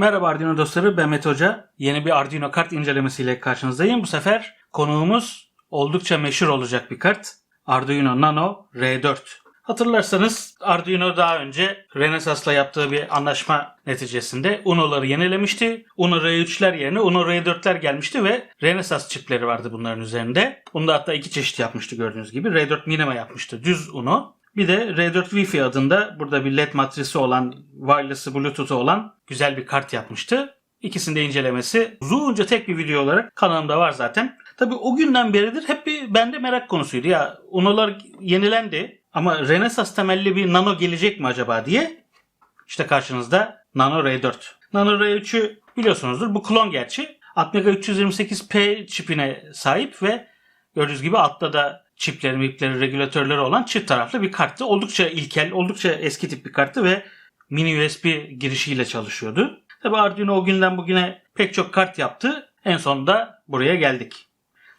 Merhaba Arduino dostları, ben Mete Hoca. Yeni bir Arduino kart incelemesiyle karşınızdayım. Bu sefer konuğumuz oldukça meşhur olacak bir kart. Arduino Nano R4. Hatırlarsanız Arduino daha önce Renesas'la yaptığı bir anlaşma neticesinde Uno'ları yenilemişti. Uno R3'ler yerine Uno R4'ler gelmişti ve Renesas çipleri vardı bunların üzerinde. Bunda hatta iki çeşit yapmıştı gördüğünüz gibi. R4 Minima yapmıştı, düz Uno. Bir de R4 Wi-Fi adında burada bir LED matrisi olan, wireless Bluetooth'u olan güzel bir kart yapmıştı. İkisinin de incelemesi uzunca tek bir video olarak kanalımda var zaten. Tabi o günden beridir hep bir bende merak konusuydu. Ya Uno'lar yenilendi ama Renesas temelli bir Nano gelecek mi acaba diye. İşte karşınızda Nano R4. Nano R3'ü biliyorsunuzdur. Bu klon gerçi. Atmega 328P çipine sahip ve gördüğünüz gibi altta da çipleri, mipleri, regülatörleri olan çift taraflı bir karttı. Oldukça ilkel, oldukça eski tip bir karttı ve mini USB girişiyle çalışıyordu. Tabi Arduino o günden bugüne pek çok kart yaptı. En sonunda buraya geldik.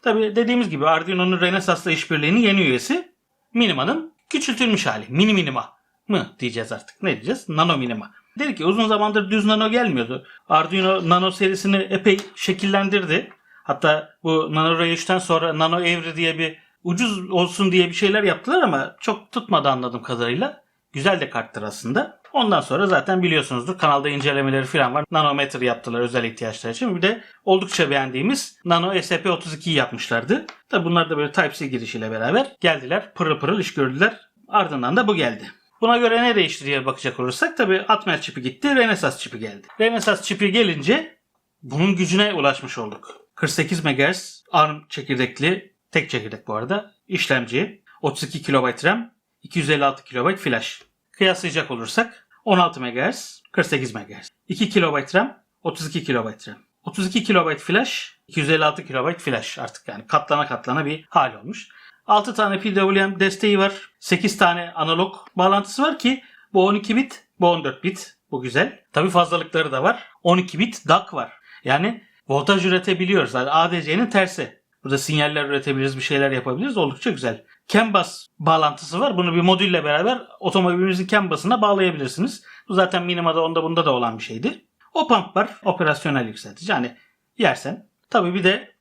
Tabi dediğimiz gibi Arduino'nun Renesas'la işbirliğinin yeni üyesi Minima'nın küçültülmüş hali. Mini Minima mı diyeceğiz artık. Ne diyeceğiz? Nano Minima. Dedi ki uzun zamandır düz nano gelmiyordu. Arduino Nano serisini epey şekillendirdi. Hatta bu Nano R3'ten sonra Nano Evri diye bir ucuz olsun diye bir şeyler yaptılar ama çok tutmadı anladığım kadarıyla. Güzel de karttır aslında. Ondan sonra zaten biliyorsunuzdur kanalda incelemeleri falan var. Nanometre yaptılar özel ihtiyaçlar için. Bir de oldukça beğendiğimiz Nano SP32'yi yapmışlardı. Tabi bunlar da böyle Type-C girişiyle beraber geldiler. Pırıl pırıl iş gördüler. Ardından da bu geldi. Buna göre ne değişti diye bakacak olursak tabi Atmel çipi gitti, Renesas çipi geldi. Renesas çipi gelince bunun gücüne ulaşmış olduk. 48 MHz ARM çekirdekli, tek çekirdek bu arada, işlemci, 32 KB RAM, 256 KB flash. Kıyaslayacak olursak 16 MHz, 48 MHz. 2 KB RAM, 32 KB RAM. 32 KB flash, 256 KB flash artık yani katlana katlana bir hal olmuş. 6 tane PWM desteği var. 8 tane analog bağlantısı var ki bu 12 bit, bu 14 bit. Bu güzel. Tabi fazlalıkları da var. 12 bit DAC var. Yani voltaj üretebiliyoruz. ADC'nin tersi. Burada sinyaller üretebiliriz, bir şeyler yapabiliriz. Oldukça güzel. CAN bus bağlantısı var. Bunu bir modülle beraber otomobilimizin CAN bus'ına bağlayabilirsiniz. Bu zaten Minima'da onda bunda da olan bir şeydi. O pump var. Operasyonel yükseltici. Yani yersen. Tabi bir de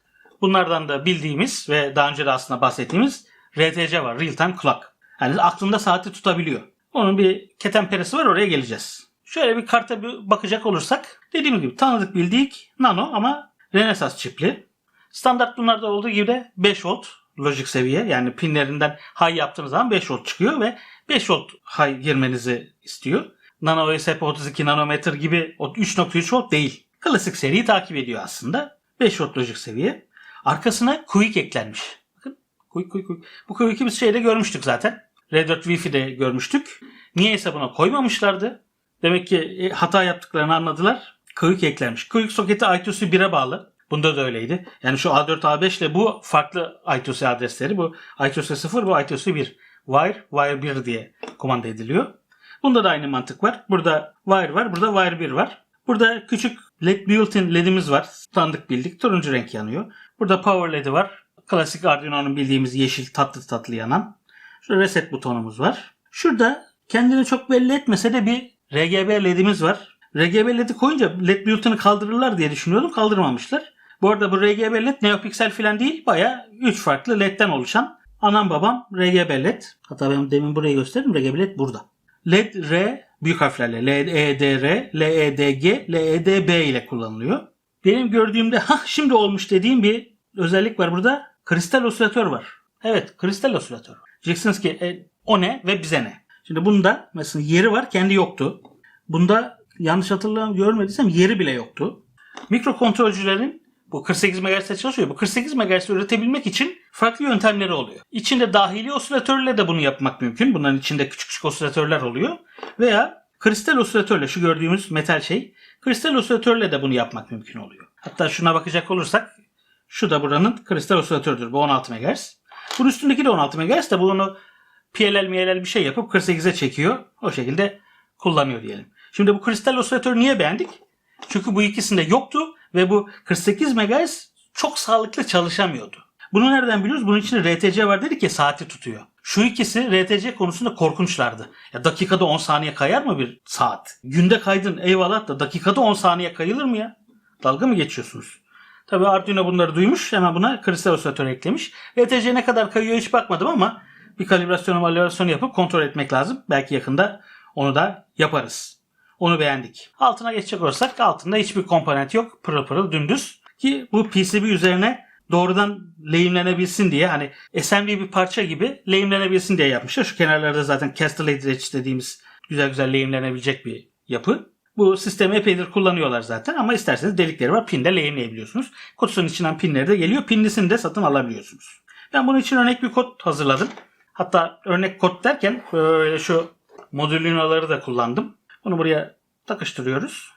bunlardan da bildiğimiz ve daha önce de aslında bahsettiğimiz RTC var. Real Time Clock. Yani aklında saati tutabiliyor. Onun bir ketenperesi var oraya geleceğiz. Şöyle bir karta bir bakacak olursak dediğim gibi tanıdık bildik nano ama Renesas çipli. Standart bunlarda olduğu gibi de 5 volt lojik seviye yani pinlerinden high yaptığınız zaman 5 volt çıkıyor ve 5 volt high girmenizi istiyor. Nano OSP 32 nanometre gibi o 3.3 volt değil. Klasik seriyi takip ediyor aslında. 5 volt lojik seviye. Arkasına quick eklenmiş. Bakın quick quick quick. Bu quick'i biz şeyde görmüştük zaten. R4 Wi-Fi'de görmüştük. Niye hesabına koymamışlardı? Demek ki e, hata yaptıklarını anladılar. Quick eklenmiş. Quick soketi I2C 1'e bağlı. Bunda da öyleydi. Yani şu A4, A5 ile bu farklı I2C adresleri. Bu I2C 0, bu I2C 1. Wire, wire 1 diye kumanda ediliyor. Bunda da aynı mantık var. Burada wire var, burada wire 1 var. Burada küçük LED built-in ledimiz var. Standık bildik. Turuncu renk yanıyor. Burada power ledi var. Klasik Arduino'nun bildiğimiz yeşil tatlı tatlı yanan. Şurada reset butonumuz var. Şurada kendini çok belli etmese de bir RGB ledimiz var. RGB ledi koyunca led built-in'i kaldırırlar diye düşünüyordum. Kaldırmamışlar. Bu arada bu RGB led NeoPixel falan değil. Baya 3 farklı ledden oluşan anam babam RGB led. Hatta ben demin burayı gösterdim. RGB led burada. LED R büyük harflerle LEDR, LEDG, LEDB ile kullanılıyor. Benim gördüğümde ha şimdi olmuş dediğim bir özellik var burada. Kristal osilatör var. Evet kristal osilatör. Diyeceksiniz ki e, o ne ve bize ne? Şimdi bunda mesela yeri var kendi yoktu. Bunda yanlış hatırlamıyorum görmediysem yeri bile yoktu. Mikrokontrolcülerin bu 48 MHz'de çalışıyor. Bu 48 MHz üretebilmek için farklı yöntemleri oluyor. İçinde dahili osilatörle de bunu yapmak mümkün. Bunların içinde küçük küçük osilatörler oluyor. Veya kristal osilatörle şu gördüğümüz metal şey kristal osilatörle de bunu yapmak mümkün oluyor. Hatta şuna bakacak olursak şu da buranın kristal osilatördür. Bu 16 MHz. Bunun üstündeki de 16 MHz de bunu PLL MLL bir şey yapıp 48'e çekiyor. O şekilde kullanıyor diyelim. Şimdi bu kristal osilatörü niye beğendik? Çünkü bu ikisinde yoktu ve bu 48 MHz çok sağlıklı çalışamıyordu. Bunu nereden biliyoruz? Bunun içinde RTC var dedik ya saati tutuyor. Şu ikisi RTC konusunda korkunçlardı. Ya dakikada 10 saniye kayar mı bir saat? Günde kaydın eyvallah da dakikada 10 saniye kayılır mı ya? Dalga mı geçiyorsunuz? Tabi Arduino bunları duymuş. Hemen buna kristal osilatör eklemiş. RTC ne kadar kayıyor hiç bakmadım ama bir kalibrasyon validasyonu yapıp kontrol etmek lazım. Belki yakında onu da yaparız. Onu beğendik. Altına geçecek olursak altında hiçbir komponent yok. Pırıl pırıl dümdüz. Ki bu PCB üzerine doğrudan lehimlenebilsin diye hani SMD bir parça gibi lehimlenebilsin diye yapmışlar. Şu kenarlarda zaten castellated edge dediğimiz güzel güzel lehimlenebilecek bir yapı. Bu sistemi epeydir kullanıyorlar zaten ama isterseniz delikleri var. Pinde lehimleyebiliyorsunuz. Kutusunun içinden pinleri de geliyor. Pinlisini de satın alabiliyorsunuz. Ben bunun için örnek bir kod hazırladım. Hatta örnek kod derken böyle şu modülinoları da kullandım. Bunu buraya takıştırıyoruz.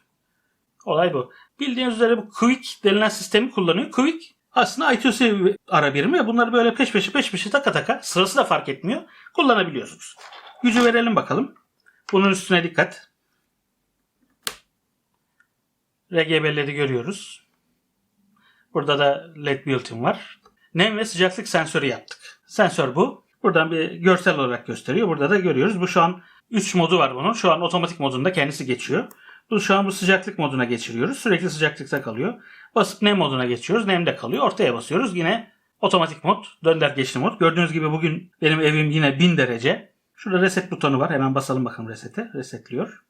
Olay bu. Bildiğiniz üzere bu Quick denilen sistemi kullanıyor. Quick aslında I2C ara birimi ve bunları böyle peş peşe peş peşe taka taka sırası da fark etmiyor. Kullanabiliyorsunuz. Gücü verelim bakalım. Bunun üstüne dikkat. RGB'leri görüyoruz. Burada da LED built-in var. Nem ve sıcaklık sensörü yaptık. Sensör bu. Buradan bir görsel olarak gösteriyor. Burada da görüyoruz. Bu şu an 3 modu var bunun. Şu an otomatik modunda kendisi geçiyor. Bu şu an bu sıcaklık moduna geçiriyoruz. Sürekli sıcaklıkta kalıyor. Basıp nem moduna geçiyoruz. Nemde kalıyor. Ortaya basıyoruz. Yine otomatik mod. Dönder geçli mod. Gördüğünüz gibi bugün benim evim yine 1000 derece. Şurada reset butonu var. Hemen basalım bakalım resete. Resetliyor.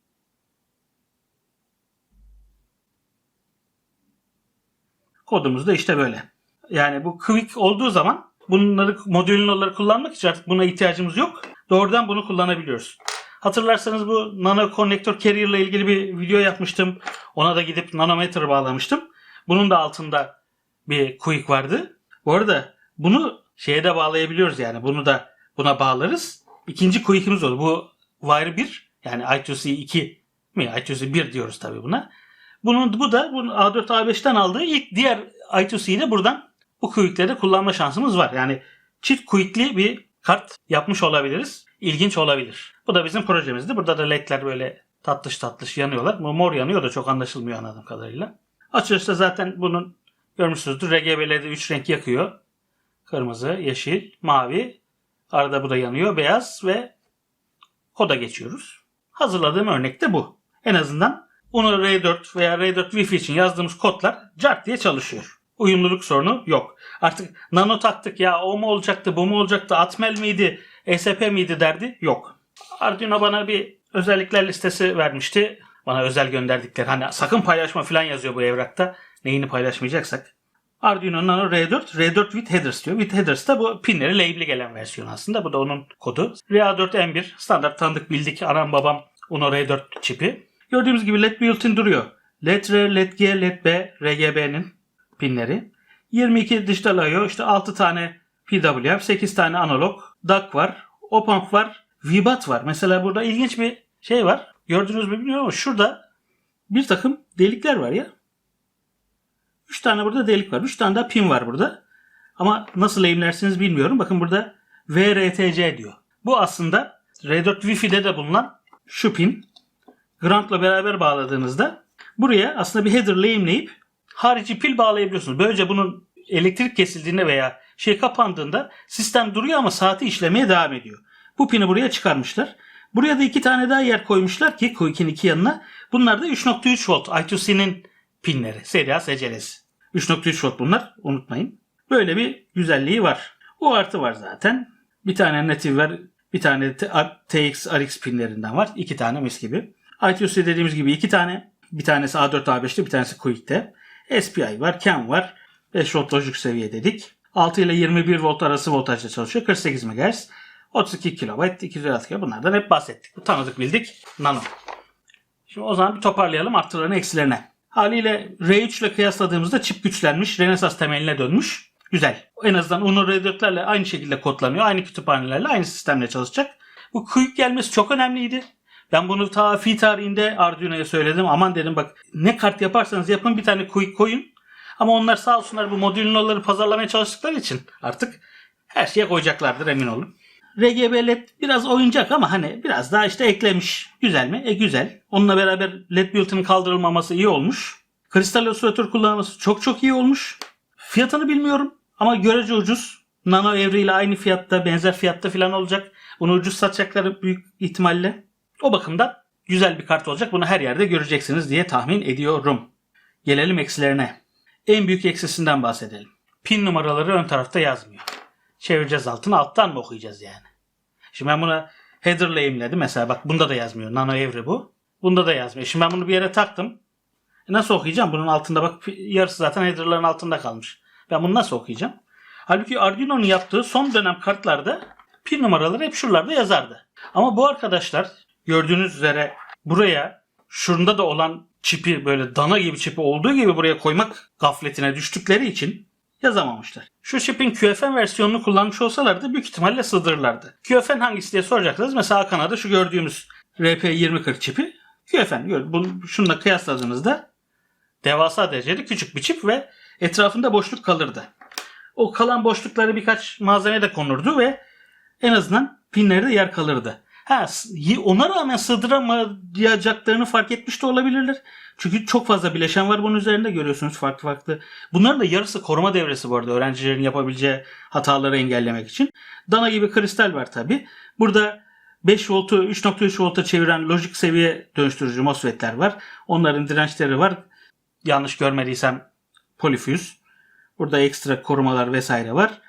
Kodumuz da işte böyle. Yani bu quick olduğu zaman bunları modülünleri kullanmak için artık buna ihtiyacımız yok. Doğrudan bunu kullanabiliyoruz. Hatırlarsanız bu nano konnektör carrier ile ilgili bir video yapmıştım. Ona da gidip nanometre bağlamıştım. Bunun da altında bir quick vardı. Bu arada bunu şeye de bağlayabiliyoruz yani. Bunu da buna bağlarız. İkinci quick'imiz oldu. Bu wire 1 yani I2C 2 mi? I2C 1 diyoruz tabii buna. Bunun bu da bunun A4 A5'ten aldığı ilk diğer I2C'yi de buradan bu quick'leri kullanma şansımız var. Yani çift quick'li bir kart yapmış olabiliriz. İlginç olabilir. Bu da bizim projemizdi. Burada da ledler böyle tatlış tatlış yanıyorlar. Mor yanıyor da çok anlaşılmıyor anladığım kadarıyla. Açılışta zaten bunun görmüşsünüzdür. RGB'leri 3 renk yakıyor. Kırmızı, yeşil, mavi. Arada bu da yanıyor. Beyaz ve koda geçiyoruz. Hazırladığım örnek de bu. En azından Uno R4 veya R4 Wi-Fi için yazdığımız kodlar cart diye çalışıyor. Uyumluluk sorunu yok. Artık nano taktık ya o mu olacaktı bu mu olacaktı Atmel miydi ESP miydi derdi yok. Arduino bana bir özellikler listesi vermişti. Bana özel gönderdikleri hani sakın paylaşma falan yazıyor bu evrakta. Neyini paylaşmayacaksak. Arduino Nano R4, R4 with headers diyor. With headers da bu pinleri label'i gelen versiyon aslında. Bu da onun kodu. RA4M1 standart tanıdık bildik anam babam Uno R4 çipi. Gördüğümüz gibi LED built-in duruyor. LED R, LED G, LED B, RGB'nin pinleri. 22 dijital I/O, işte 6 tane PWM, 8 tane analog, DAC var, op-amp var, VBAT var. Mesela burada ilginç bir şey var. Gördünüz mü bilmiyorum ama şurada bir takım delikler var ya. 3 tane burada delik var. 3 tane daha pin var burada. Ama nasıl lehimlersiniz bilmiyorum. Bakın burada VRTC diyor. Bu aslında R4 Wi-Fi'de de bulunan şu pin. Ground'la beraber bağladığınızda buraya aslında bir header lehimleyip harici pil bağlayabiliyorsunuz. Böylece bunun elektrik kesildiğinde veya şey kapandığında sistem duruyor ama saati işlemeye devam ediyor. Bu pini buraya çıkarmışlar. Buraya da iki tane daha yer koymuşlar ki Quick'in iki yanına. Bunlar da 3.3 volt I2C'nin pinleri. Seria SCLS. 3.3 volt bunlar unutmayın. Böyle bir güzelliği var. UART'ı var zaten. Bir tane native var. Bir tane TX RX pinlerinden var. İki tane mis gibi. I2C dediğimiz gibi iki tane. Bir tanesi A4 A5'te bir tanesi Quick'te. SPI var, CAN var. 5 volt lojik seviye dedik. 6 ile 21 volt arası voltajda çalışıyor. 48 MHz. 32 kW, 256 kW bunlardan hep bahsettik. Bu tanıdık bildik. Nano. Şimdi o zaman bir toparlayalım artılarını eksilerine. Haliyle R3 ile kıyasladığımızda çip güçlenmiş, Renesas temeline dönmüş. Güzel. En azından Uno R4'lerle aynı şekilde kodlanıyor. Aynı kütüphanelerle, aynı sistemle çalışacak. Bu Quick gelmesi çok önemliydi. Ben bunu ta fi tarihinde Arduino'ya söyledim. Aman dedim bak ne kart yaparsanız yapın bir tane Quick koyun. Ama onlar sağ olsunlar bu modülünleri pazarlamaya çalıştıkları için artık her şeye koyacaklardır emin olun. RGB LED biraz oyuncak ama hani biraz daha işte eklemiş. Güzel mi? E güzel. Onunla beraber LED built-in'in kaldırılmaması iyi olmuş. Kristal osilatör kullanılması çok çok iyi olmuş. Fiyatını bilmiyorum ama görece ucuz. Nano evriyle aynı fiyatta, benzer fiyatta falan olacak. Bunu ucuz satacakları büyük ihtimalle. O bakımdan güzel bir kart olacak. Bunu her yerde göreceksiniz diye tahmin ediyorum. Gelelim eksilerine. En büyük eksisinden bahsedelim. Pin numaraları ön tarafta yazmıyor. Çevireceğiz altına alttan mı okuyacağız yani? Şimdi ben buna header'la eğimledim. Mesela bak bunda da yazmıyor. Nano evri bu. Bunda da yazmıyor. Şimdi ben bunu bir yere taktım. E nasıl okuyacağım? Bunun altında bak yarısı zaten header'ların altında kalmış. Ben bunu nasıl okuyacağım? Halbuki Arduino'nun yaptığı son dönem kartlarda pin numaraları hep şuralarda yazardı. Ama bu arkadaşlar gördüğünüz üzere buraya şurunda da olan çipi böyle dana gibi çipi olduğu gibi buraya koymak gafletine düştükleri için yazamamışlar. Şu çipin QFN versiyonunu kullanmış olsalardı büyük ihtimalle sığdırırlardı. QFN hangisi diye soracaksınız. Mesela Kanada şu gördüğümüz RP2040 çipi QFN. Bunu şununla kıyasladığınızda devasa derecede küçük bir çip ve etrafında boşluk kalırdı. O kalan boşlukları birkaç malzeme de konurdu ve en azından pinlerde yer kalırdı. Ha, ona rağmen sığdıramayacaklarını fark etmiş de olabilirler. Çünkü çok fazla bileşen var bunun üzerinde görüyorsunuz farklı farklı. Bunların da yarısı koruma devresi bu arada öğrencilerin yapabileceği hataları engellemek için. Dana gibi kristal var tabi. Burada 5 voltu 3.3 volta çeviren lojik seviye dönüştürücü MOSFET'ler var. Onların dirençleri var. Yanlış görmediysem polifuse. Burada ekstra korumalar vesaire var.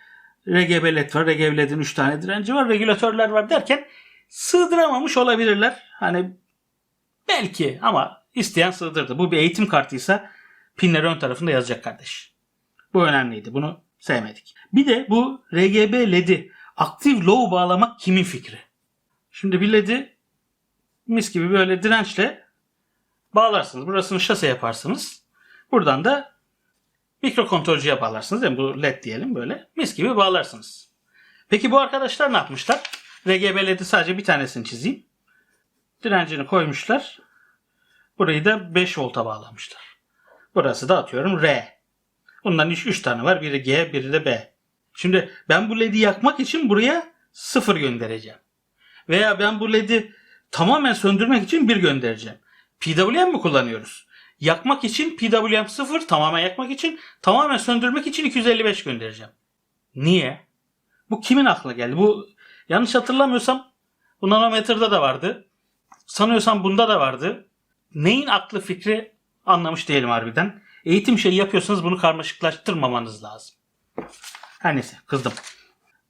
RGB LED var. RGB LED'in 3 tane direnci var. Regülatörler var derken sığdıramamış olabilirler. Hani belki ama isteyen sığdırdı. Bu bir eğitim kartıysa pinleri ön tarafında yazacak kardeş. Bu önemliydi. Bunu sevmedik. Bir de bu RGB LED'i aktif low bağlamak kimin fikri? Şimdi bir LED'i mis gibi böyle dirençle bağlarsınız. Burasını şase yaparsınız. Buradan da mikrokontrolcüye bağlarsınız. Yani bu led diyelim böyle. Mis gibi bağlarsınız. Peki bu arkadaşlar ne yapmışlar? RGB LED'i sadece bir tanesini çizeyim. Direncini koymuşlar. Burayı da 5 volta bağlamışlar. Burası da atıyorum R. Bundan 3 tane var. Biri G, biri de B. Şimdi ben bu LED'i yakmak için buraya 0 göndereceğim. Veya ben bu LED'i tamamen söndürmek için 1 göndereceğim. PWM mi kullanıyoruz? Yakmak için PWM 0, tamamen yakmak için, tamamen söndürmek için 255 göndereceğim. Niye? Bu kimin aklına geldi? Bu yanlış hatırlamıyorsam bu nanometrede de vardı. Sanıyorsam bunda da vardı. Neyin aklı fikri anlamış değilim harbiden. Eğitim şeyi yapıyorsanız bunu karmaşıklaştırmamanız lazım. Her neyse kızdım.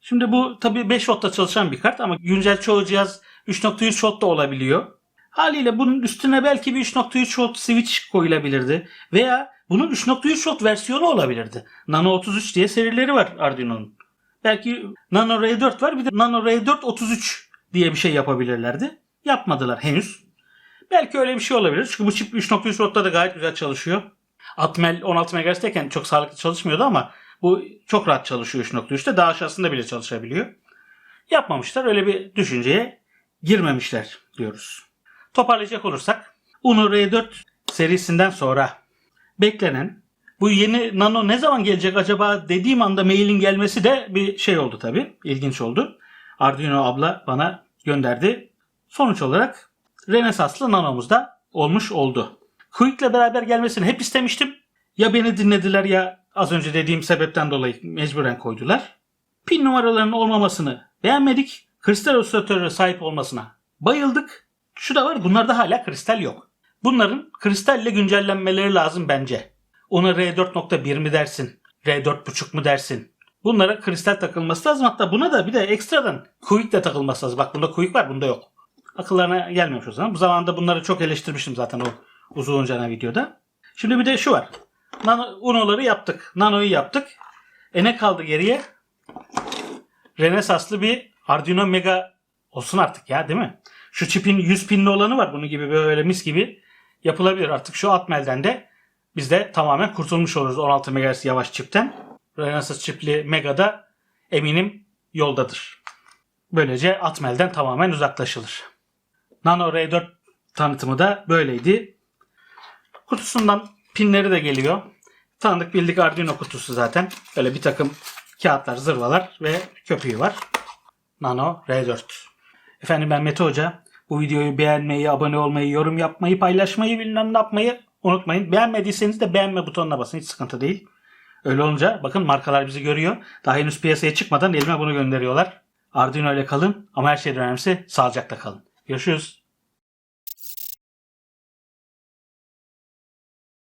Şimdi bu tabii 5 voltta çalışan bir kart ama güncel çoğu cihaz 3.3 volt da olabiliyor. Haliyle bunun üstüne belki bir 3.3 volt switch koyulabilirdi. Veya bunun 3.3 volt versiyonu olabilirdi. Nano 33 diye serileri var Arduino'nun. Belki Nano R4 var bir de Nano R4 33 diye bir şey yapabilirlerdi. Yapmadılar henüz. Belki öyle bir şey olabilir. Çünkü bu çip 3.3 voltta da gayet güzel çalışıyor. Atmel 16 MHz'teyken çok sağlıklı çalışmıyordu ama bu çok rahat çalışıyor 3.3'te. Daha aşağısında bile çalışabiliyor. Yapmamışlar. Öyle bir düşünceye girmemişler diyoruz. Toparlayacak olursak Uno R4 serisinden sonra beklenen bu yeni Nano ne zaman gelecek acaba dediğim anda mailin gelmesi de bir şey oldu tabi. İlginç oldu. Arduino abla bana gönderdi. Sonuç olarak Renesans'lı Nano'muz da olmuş oldu. Quick'le beraber gelmesini hep istemiştim. Ya beni dinlediler ya az önce dediğim sebepten dolayı mecburen koydular. Pin numaralarının olmamasını beğenmedik. Kristal osilatörü sahip olmasına bayıldık. Şu da var bunlarda hala kristal yok. Bunların kristalle güncellenmeleri lazım bence. Ona R4.1 mi dersin? R4.5 mu dersin? Bunlara kristal takılması lazım. Hatta buna da bir de ekstradan quick de takılması lazım. Bak bunda quick var bunda yok. Akıllarına gelmemiş o zaman. Bu zamanda bunları çok eleştirmiştim zaten o uzunca videoda. Şimdi bir de şu var. Nano, Uno'ları yaptık. Nano'yu yaptık. E ne kaldı geriye? Renesanslı bir Arduino Mega olsun artık ya değil mi? Şu çipin 100 pinli olanı var. Bunun gibi böyle mis gibi yapılabilir. Artık şu Atmel'den de biz de tamamen kurtulmuş oluruz 16 MHz yavaş çipten. Renesans çipli Mega'da eminim yoldadır. Böylece Atmel'den tamamen uzaklaşılır. Nano R4 tanıtımı da böyleydi. Kutusundan pinleri de geliyor. Tanıdık bildik Arduino kutusu zaten. Böyle bir takım kağıtlar, zırvalar ve köpüğü var. Nano R4. Efendim ben Mete Hoca. Bu videoyu beğenmeyi, abone olmayı, yorum yapmayı, paylaşmayı bilmem ne yapmayı unutmayın. Beğenmediyseniz de beğenme butonuna basın. Hiç sıkıntı değil. Öyle olunca bakın markalar bizi görüyor. Daha henüz piyasaya çıkmadan elime bunu gönderiyorlar. Arduino ile kalın ama her şeyden önemlisi sağlıcakla kalın. Görüşürüz.